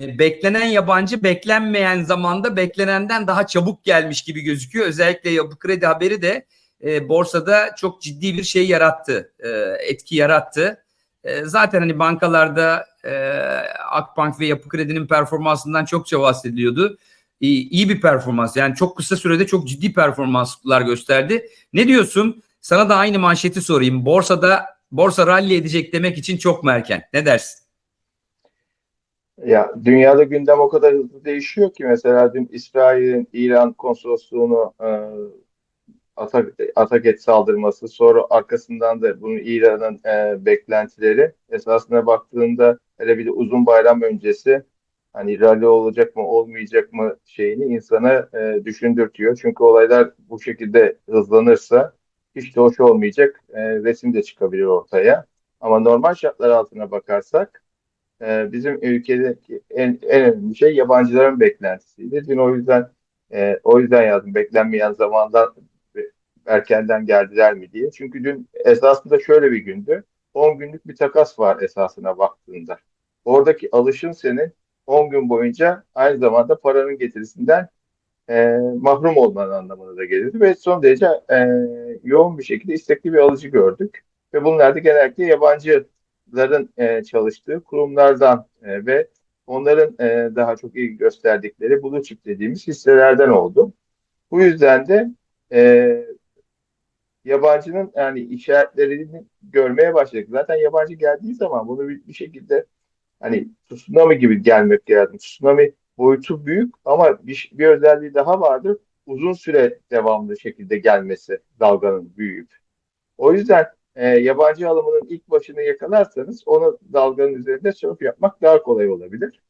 e, beklenen yabancı beklenmeyen zamanda beklenenden daha çabuk gelmiş gibi gözüküyor. Özellikle yapı kredi haberi de e, borsada çok ciddi bir şey yarattı, e, etki yarattı. E, zaten hani bankalarda e, Akbank ve Yapı Kredi'nin performansından çokça bahsediliyordu. İyi, bir performans yani çok kısa sürede çok ciddi performanslar gösterdi. Ne diyorsun? Sana da aynı manşeti sorayım. Borsada borsa rally edecek demek için çok mu erken? Ne dersin? Ya dünyada gündem o kadar hızlı değişiyor ki mesela dün İsrail'in İran konsolosluğunu e, atak, atak et saldırması sonra arkasından da bunun İran'ın e, beklentileri esasına baktığında hele bir de uzun bayram öncesi hani rally olacak mı olmayacak mı şeyini insana e, düşündürtüyor. Çünkü olaylar bu şekilde hızlanırsa hiç de hoş olmayacak e, resim de çıkabilir ortaya. Ama normal şartlar altına bakarsak e, bizim ülkedeki en, en önemli şey yabancıların beklentisiydi. Dün o yüzden e, o yüzden yazdım beklenmeyen zamandan erkenden geldiler mi diye. Çünkü dün esasında şöyle bir gündü. 10 günlük bir takas var esasına baktığında. Oradaki alışın senin 10 gün boyunca aynı zamanda paranın getirisinden e, mahrum olman anlamına da gelirdi ve son derece e, yoğun bir şekilde istekli bir alıcı gördük. Ve bunlar da genellikle yabancıların e, çalıştığı kurumlardan e, ve onların e, daha çok ilgi gösterdikleri blue chip dediğimiz hisselerden oldu. Bu yüzden de e, yabancının yani işaretlerini görmeye başladık. Zaten yabancı geldiği zaman bunu bir, bir şekilde hani tsunami gibi gelmek lazım. Tsunami boyutu büyük ama bir, bir özelliği daha vardır. Uzun süre devamlı şekilde gelmesi dalganın büyüyüp. O yüzden e, yabancı alımının ilk başını yakalarsanız onu dalganın üzerinde surf yapmak daha kolay olabilir.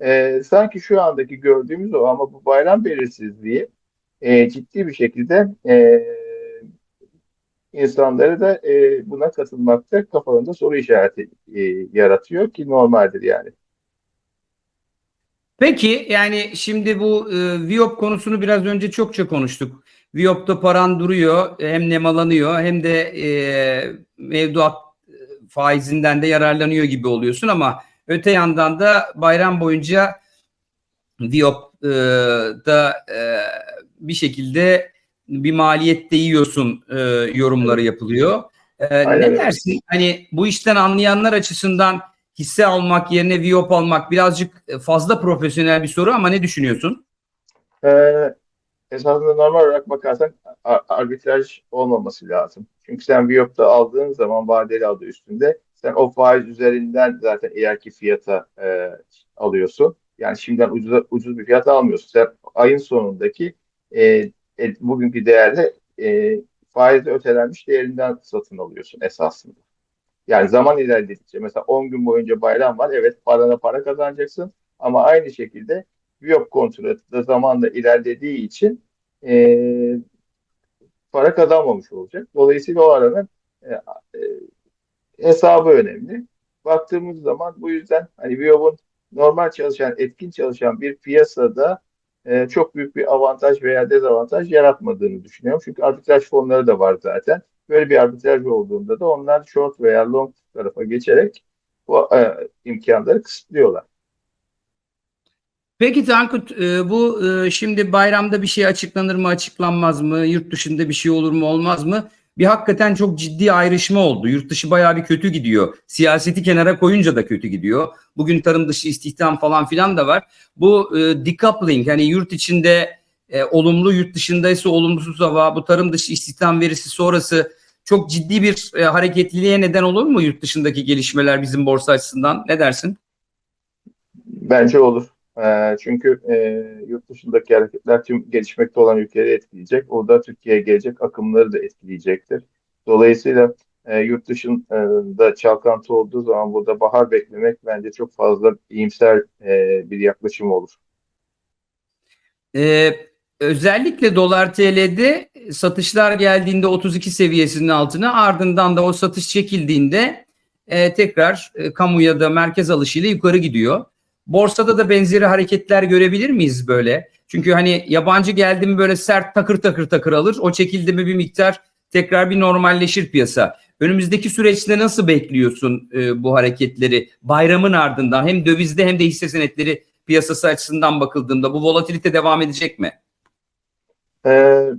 E, sanki şu andaki gördüğümüz o ama bu bayram belirsizliği e, ciddi bir şekilde e, insanları da e, buna katılmakta kafalarında soru işareti e, yaratıyor ki normaldir yani. Peki yani şimdi bu e, Viop konusunu biraz önce çokça konuştuk. Viop'ta paran duruyor hem nemalanıyor hem de e, mevduat faizinden de yararlanıyor gibi oluyorsun ama öte yandan da bayram boyunca Viop'da e, bir şekilde bir maliyette yiyorsun e, yorumları yapılıyor. E, ne dersin? Hani bu işten anlayanlar açısından hisse almak yerine Viop almak birazcık fazla profesyonel bir soru ama ne düşünüyorsun? Ee, esasında normal olarak bakarsan ar- arbitraj olmaması lazım. Çünkü sen Viyop'ta aldığın zaman vadeli adı üstünde sen o faiz üzerinden zaten ileriki fiyata e, alıyorsun. Yani şimdiden ucuz, ucuz bir fiyata almıyorsun. Sen ayın sonundaki e, e, bugünkü değerde e, faiz ötelenmiş değerinden satın alıyorsun esasında. Yani zaman ilerledikçe mesela 10 gün boyunca bayram var. Evet parana para kazanacaksın ama aynı şekilde Viyop kontratı da zamanla ilerlediği için e, para kazanmamış olacak. Dolayısıyla o aranın e, e, hesabı önemli. Baktığımız zaman bu yüzden hani Viyop'un normal çalışan, etkin çalışan bir piyasada e, çok büyük bir avantaj veya dezavantaj yaratmadığını düşünüyorum. Çünkü arbitraj fonları da var zaten. Böyle bir arbitraj olduğunda da onlar short veya long tarafa geçerek bu e, imkanları kısıtlıyorlar. Peki Tankut e, bu e, şimdi bayramda bir şey açıklanır mı açıklanmaz mı? Yurt dışında bir şey olur mu olmaz mı? Bir hakikaten çok ciddi ayrışma oldu. Yurt dışı bayağı bir kötü gidiyor. Siyaseti kenara koyunca da kötü gidiyor. Bugün tarım dışı istihdam falan filan da var. Bu e, decoupling hani yurt içinde e, olumlu yurt dışındaysa olumsuz hava bu tarım dışı istihdam verisi sonrası çok ciddi bir e, hareketliliğe neden olur mu yurt dışındaki gelişmeler bizim borsa açısından? Ne dersin? Bence olur. E, çünkü e, yurt dışındaki hareketler tüm gelişmekte olan ülkeleri etkileyecek. O da Türkiye'ye gelecek akımları da etkileyecektir. Dolayısıyla e, yurt dışında çalkantı olduğu zaman burada bahar beklemek bence çok fazla iyimser e, bir yaklaşım olur. Ee, özellikle dolar TL'de satışlar geldiğinde 32 seviyesinin altına ardından da o satış çekildiğinde e, tekrar e, kamu ya da merkez alışıyla yukarı gidiyor. Borsada da benzeri hareketler görebilir miyiz böyle? Çünkü hani yabancı geldi mi böyle sert takır takır takır alır. O çekildi mi bir miktar tekrar bir normalleşir piyasa. Önümüzdeki süreçte nasıl bekliyorsun e, bu hareketleri? Bayramın ardından hem dövizde hem de hisse senetleri piyasası açısından bakıldığında bu volatilite devam edecek mi? Ee,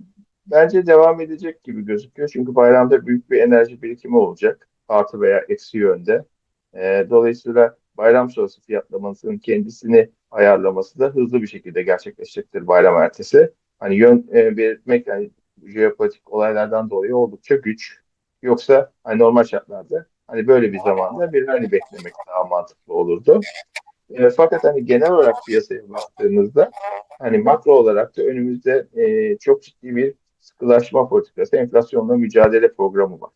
bence devam edecek gibi gözüküyor. Çünkü bayramda büyük bir enerji birikimi olacak. Artı veya eksi yönde. Ee, dolayısıyla bayram sonrası fiyatlamasının kendisini ayarlaması da hızlı bir şekilde gerçekleşecektir bayram ertesi. Hani yön e, belirtmek yani jeopolitik olaylardan dolayı oldukça güç. Yoksa hani normal şartlarda hani böyle bir zamanda bir hani beklemek daha mantıklı olurdu. E, fakat hani genel olarak piyasaya baktığımızda hani makro olarak da önümüzde e, çok ciddi bir sıkılaşma politikası, enflasyonla mücadele programı var.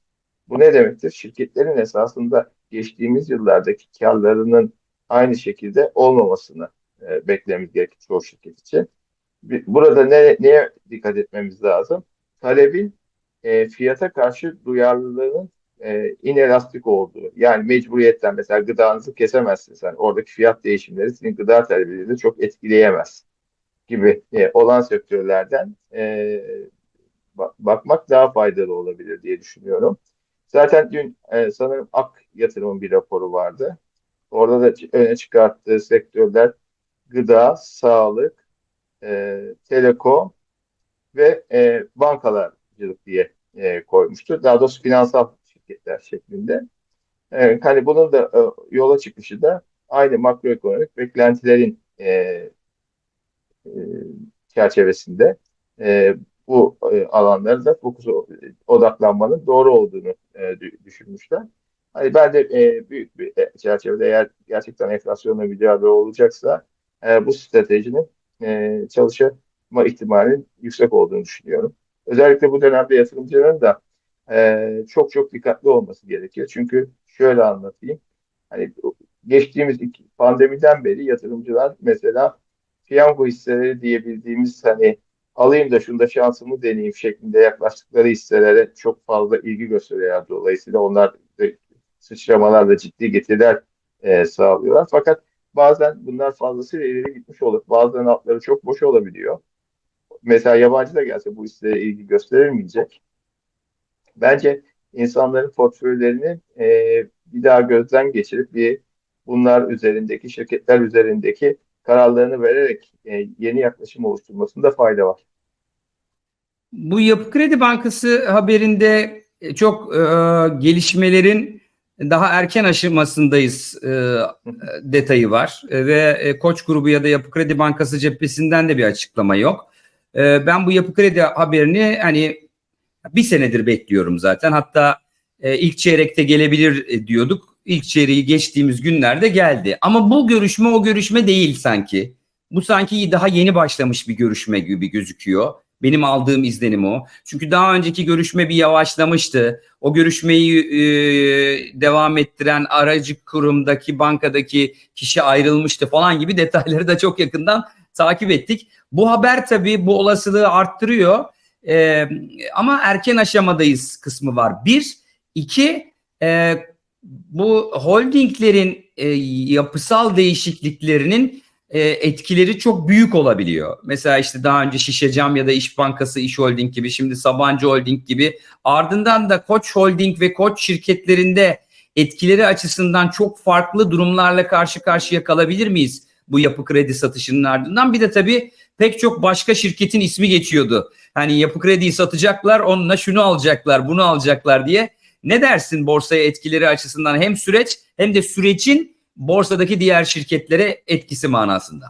Bu ne demektir? Şirketlerin esasında geçtiğimiz yıllardaki karlarının aynı şekilde olmamasını e, beklememiz gerekir çoğu şirket için. Burada ne, neye dikkat etmemiz lazım? Talebin e, fiyata karşı duyarlılığının e, inelastik olduğu. Yani mecburiyetten mesela gıdanızı kesemezsiniz. Yani oradaki fiyat değişimleri sizin gıda talebinizi çok etkileyemez gibi e, olan sektörlerden e, bakmak daha faydalı olabilir diye düşünüyorum. Zaten dün e, sanırım Ak Yatırım'ın bir raporu vardı. Orada da öne çıkarttığı sektörler gıda, sağlık, e, telekom ve e, bankalarcılık diye e, koymuştu. Daha doğrusu finansal şirketler şeklinde. E, hani bunun da e, yola çıkışı da aynı makroekonomik beklentilerin e, e, çerçevesinde e, bu e, alanlara da fokus odaklanmanın doğru olduğunu e, düşünmüşler. Hani ben de e, büyük bir e, çerçevede eğer gerçekten enflasyonla mücadele olacaksa e, bu stratejinin e, çalışma ihtimalinin yüksek olduğunu düşünüyorum. Özellikle bu dönemde yatırımcıların da e, çok çok dikkatli olması gerekiyor. Çünkü şöyle anlatayım. Hani geçtiğimiz iki, pandemiden beri yatırımcılar mesela piyango hisseleri diyebildiğimiz hani alayım da şunda şansımı deneyeyim şeklinde yaklaştıkları hisselere çok fazla ilgi gösteriyor. Dolayısıyla onlar sıçramalarla ciddi getiriler e, sağlıyorlar. Fakat bazen bunlar fazlasıyla ileri gitmiş olup bazılarının altları çok boş olabiliyor. Mesela yabancı da gelse bu hisselere ilgi gösterilmeyecek. Bence insanların portföylerini e, bir daha gözden geçirip bir bunlar üzerindeki şirketler üzerindeki kararlarını vererek e, yeni yaklaşım oluşturmasında fayda var. Bu Yapı Kredi Bankası haberinde e, çok e, gelişmelerin daha erken aşamasındayız e, detayı var e, ve e, Koç grubu ya da Yapı Kredi Bankası cephesinden de bir açıklama yok. E, ben bu Yapı Kredi haberini hani bir senedir bekliyorum zaten. Hatta e, ilk çeyrekte gelebilir e, diyorduk. İlk çeyreği geçtiğimiz günlerde geldi. Ama bu görüşme o görüşme değil sanki. Bu sanki daha yeni başlamış bir görüşme gibi gözüküyor. Benim aldığım izlenim o. Çünkü daha önceki görüşme bir yavaşlamıştı. O görüşmeyi e, devam ettiren aracı kurumdaki bankadaki kişi ayrılmıştı falan gibi detayları da çok yakından takip ettik. Bu haber tabii bu olasılığı arttırıyor. E, ama erken aşamadayız kısmı var. Bir, iki e, bu holdinglerin e, yapısal değişikliklerinin e, etkileri çok büyük olabiliyor. Mesela işte daha önce Şişecam ya da İş Bankası İş Holding gibi şimdi Sabancı Holding gibi ardından da Koç Holding ve Koç şirketlerinde etkileri açısından çok farklı durumlarla karşı karşıya kalabilir miyiz bu yapı kredi satışının ardından? Bir de tabii pek çok başka şirketin ismi geçiyordu. Hani yapı krediyi satacaklar onunla şunu alacaklar bunu alacaklar diye. Ne dersin borsaya etkileri açısından hem süreç hem de sürecin borsadaki diğer şirketlere etkisi manasında?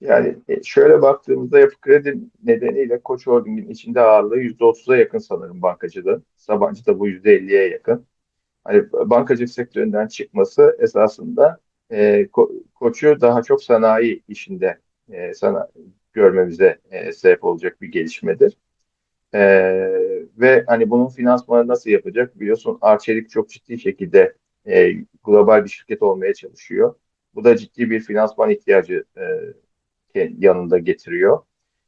Yani e, şöyle baktığımızda yapı kredi nedeniyle Koç Holding'in içinde ağırlığı %30'a yakın sanırım bankacılığın. Sabancı da bu %50'ye yakın. Hani bankacılık sektöründen çıkması esasında e, ko Koç'u daha çok sanayi işinde e, sana görmemize e, sebep olacak bir gelişmedir. E, ve hani bunun finansmanı nasıl yapacak? Biliyorsun Arçelik çok ciddi şekilde e, global bir şirket olmaya çalışıyor. Bu da ciddi bir finansman ihtiyacı e, yanında getiriyor.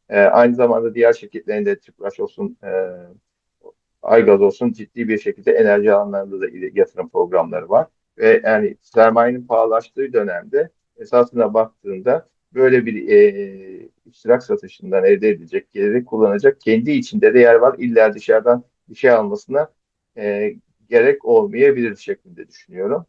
E, aynı zamanda diğer şirketlerin de Tüpraş olsun, e, Aygaz olsun ciddi bir şekilde enerji alanlarında da yatırım programları var. Ve yani sermayenin pahalaştığı dönemde esasına baktığında böyle bir e, iştirak satışından elde edilecek geliri kullanacak kendi içinde de yer var. İlla dışarıdan bir şey almasına e, gerek olmayabilir şeklinde düşünüyorum.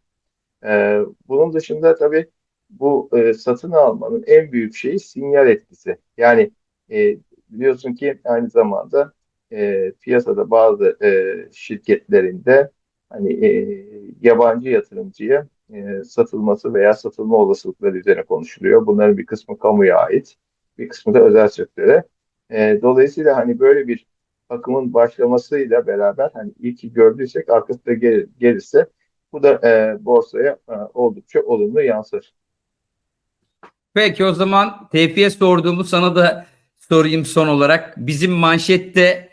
E, bunun dışında tabii bu e, satın almanın en büyük şeyi sinyal etkisi. Yani e, biliyorsun ki aynı zamanda e, piyasada bazı e, şirketlerinde hani e, yabancı yatırımcıya e, satılması veya satılma olasılıkları üzerine konuşuluyor. Bunların bir kısmı kamuya ait, bir kısmı da özel sektöre. E, dolayısıyla hani böyle bir akımın başlamasıyla beraber hani iyi ki gördüysek arkasında gel, gelirse bu da e, borsaya e, oldukça olumlu yansır. Peki o zaman Tevfik'e sorduğumu sana da sorayım son olarak. Bizim manşette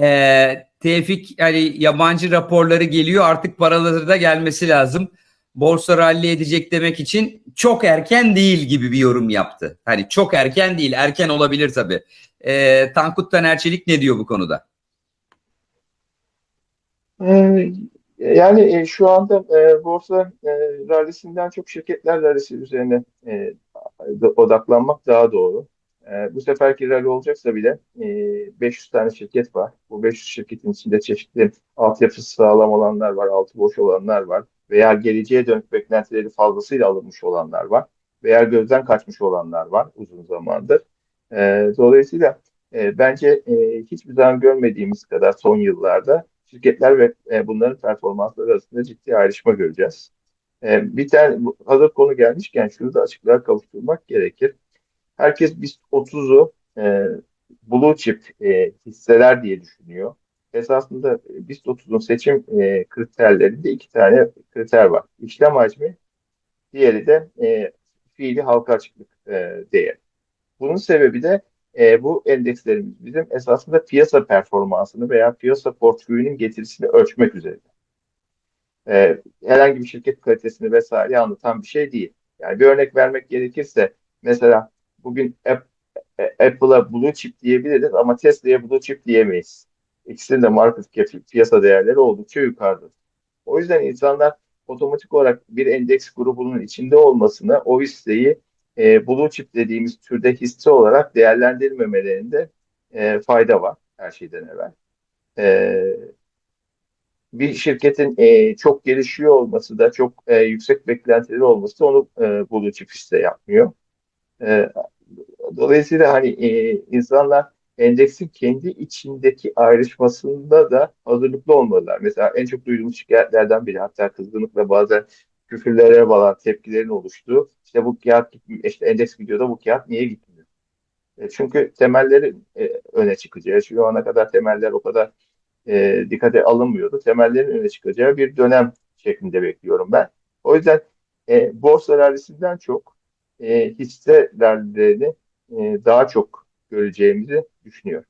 e, Tevfik yani yabancı raporları geliyor artık paraları da gelmesi lazım. Borsa rally edecek demek için çok erken değil gibi bir yorum yaptı. Hani çok erken değil erken olabilir tabii. E, Tankut Tanerçelik ne diyor bu konuda? Ee, Yani e, şu anda e, borsa e, rallisinden çok şirketler rallisi üzerine e, odaklanmak daha doğru. E, bu seferki rally olacaksa bile e, 500 tane şirket var. Bu 500 şirketin içinde çeşitli altyapısı sağlam olanlar var, altı boş olanlar var veya geleceğe dönük beklentileri fazlasıyla alınmış olanlar var veya gözden kaçmış olanlar var uzun zamandır. E, dolayısıyla e, bence e, hiçbir zaman görmediğimiz kadar son yıllarda şirketler ve e, bunların performansları arasında ciddi ayrışma göreceğiz. E, bir tane hazır konu gelmişken şunu da açıklığa kavuşturmak gerekir. Herkes BIST 30'u e, blue chip e, hisseler diye düşünüyor. Esasında e, BIST 30'un seçim e, kriterlerinde iki tane kriter var. İşlem hacmi, diğeri de e, fiili halka açıklık e, değeri. Bunun sebebi de e, bu endekslerimiz bizim esasında piyasa performansını veya piyasa portföyünün getirisini ölçmek üzere. E, herhangi bir şirket kalitesini vesaire anlatan bir şey değil. Yani bir örnek vermek gerekirse mesela bugün App- Apple'a blue chip diyebiliriz ama Tesla'ya blue chip diyemeyiz. İkisinin de market cap piyasa değerleri oldukça yukarıda. O yüzden insanlar otomatik olarak bir endeks grubunun içinde olmasını o hisseyi e, blue chip dediğimiz türde hisse olarak değerlendirmemelerinde e, fayda var her şeyden evvel. E, bir şirketin e, çok gelişiyor olması da çok e, yüksek beklentileri olması da onu e, blue chip hisse yapmıyor. E, dolayısıyla hani e, insanlar endeksin kendi içindeki ayrışmasında da hazırlıklı olmalılar. Mesela en çok duyduğumuz şikayetlerden biri hatta kızgınlıkla bazen küfürlere bağlı tepkilerin oluştuğu işte bu kağıt gitmiyor, işte endeks gidiyor bu kağıt niye gitmiyor? E, çünkü temelleri e, öne çıkacağı, şu ana kadar temeller o kadar e, dikkate alınmıyordu. Temellerin öne çıkacağı bir dönem şeklinde bekliyorum ben. O yüzden e, borsa rallisinden çok e, hisse daha çok göreceğimizi düşünüyorum.